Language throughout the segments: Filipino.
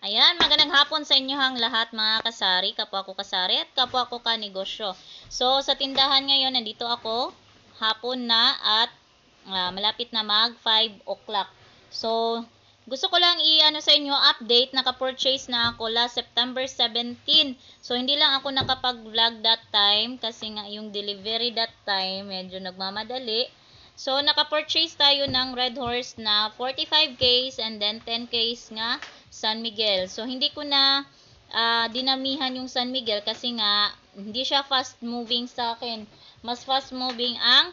Ayan, magandang hapon sa inyo hang lahat mga kasari, kapwa ko kasari at kapwa ko kanegosyo. So, sa tindahan ngayon, nandito ako, hapon na at ah, malapit na mag 5 o'clock. So, gusto ko lang i-ano sa inyo, update, naka-purchase na ako last September 17. So, hindi lang ako nakapag-vlog that time kasi nga yung delivery that time, medyo nagmamadali. So, naka-purchase tayo ng Red Horse na 45 case and then 10 case nga San Miguel. So, hindi ko na ah, dinamihan yung San Miguel kasi nga hindi siya fast moving sa akin. Mas fast moving ang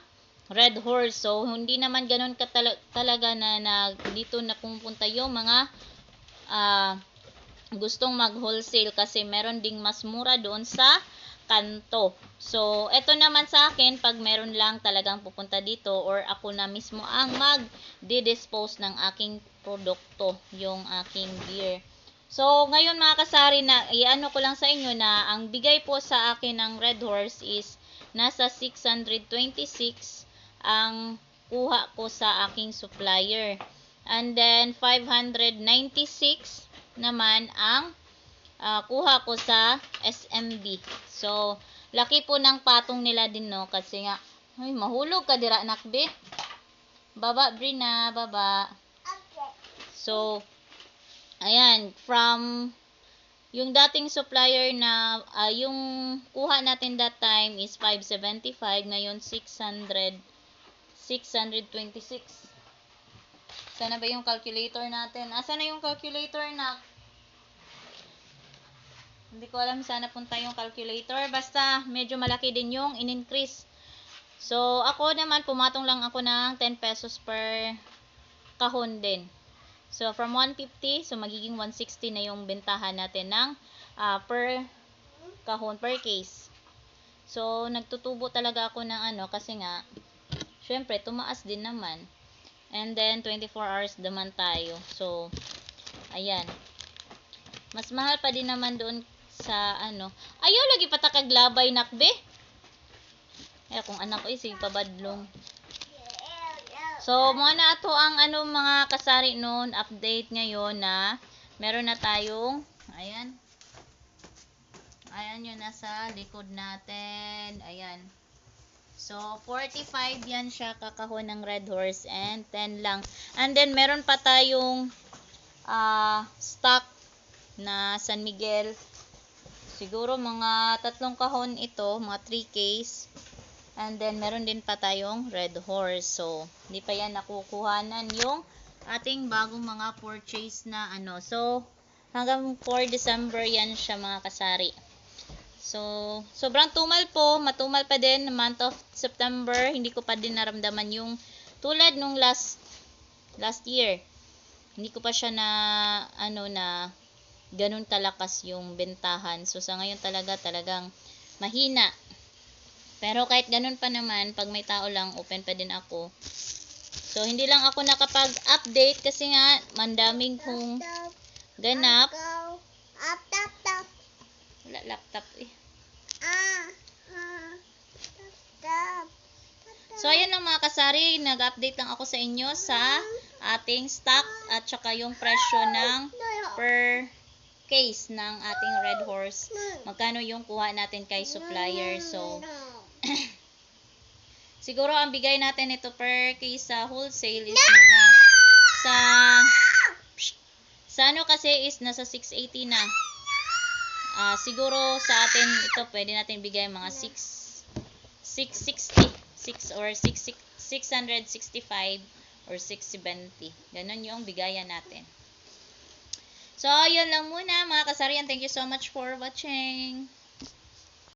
Red Horse. So, hindi naman ganun katala- talaga na, na dito na pumunta yung mga ah, gustong mag-wholesale kasi meron ding mas mura doon sa kanto. So, eto naman sa akin, pag meron lang talagang pupunta dito or ako na mismo ang mag-dispose ng aking produkto, yung aking beer. So, ngayon mga kasari na, iano ko lang sa inyo na ang bigay po sa akin ng Red Horse is nasa 626 ang kuha ko sa aking supplier. And then, 596 naman ang ah, kuha ko sa SMB. So, laki po ng patong nila din, no? Kasi nga, ay, mahulog ka dira, nakbe. Baba, Brina, baba. So, ayan, from yung dating supplier na, ah, yung kuha natin that time is 575, ngayon 600, 626. Sana ba yung calculator natin? Asa na yung calculator na? Hindi ko alam sana punta yung calculator. Basta medyo malaki din yung in-increase. So, ako naman, pumatong lang ako ng 10 pesos per kahon din. So, from 150, so magiging 160 na yung bentahan natin ng ah, per kahon, per case. So, nagtutubo talaga ako ng ano, kasi nga, syempre, tumaas din naman. And then, 24 hours naman tayo. So, ayan. Mas mahal pa din naman doon sa ano. Ayaw lagi patakaglabay nakbe. Eh, kung anak ko isig pabadlong. So, mga na ato ang ano mga kasari noon, update ngayon na meron na tayong, ayan. Ayan yun nasa likod natin. Ayan. So, 45 yan siya kakahon ng Red Horse and 10 lang. And then, meron pa tayong ah stock na San Miguel. Siguro mga tatlong kahon ito, mga 3 case. And then, meron din pa tayong Red Horse. So, hindi pa yan nakukuhanan yung ating bagong mga purchase na ano. So, hanggang 4 December yan siya mga kasari. So, sobrang tumal po. Matumal pa din month of September. Hindi ko pa din naramdaman yung tulad nung last last year. Hindi ko pa siya na ano na ganun kalakas yung bentahan. So, sa ngayon talaga talagang mahina. Pero kahit ganun pa naman, pag may tao lang, open pa din ako. So, hindi lang ako nakapag-update kasi nga, mandaming kong ganap. Wala laptop eh. So, ayan lang mga kasari, nag-update lang ako sa inyo sa ating stock at saka yung presyo ng per case ng ating Red Horse. Magkano yung kuha natin kay supplier. So, siguro ang bigay natin ito per case sa wholesale is mga sa sa ano kasi is nasa 680 na. Ah, siguro sa atin ito pwede natin bigay mga 6 660 6 or 6 665 or 670. Ganon yung bigayan natin. So, yun lang muna mga kasarian. Thank you so much for watching.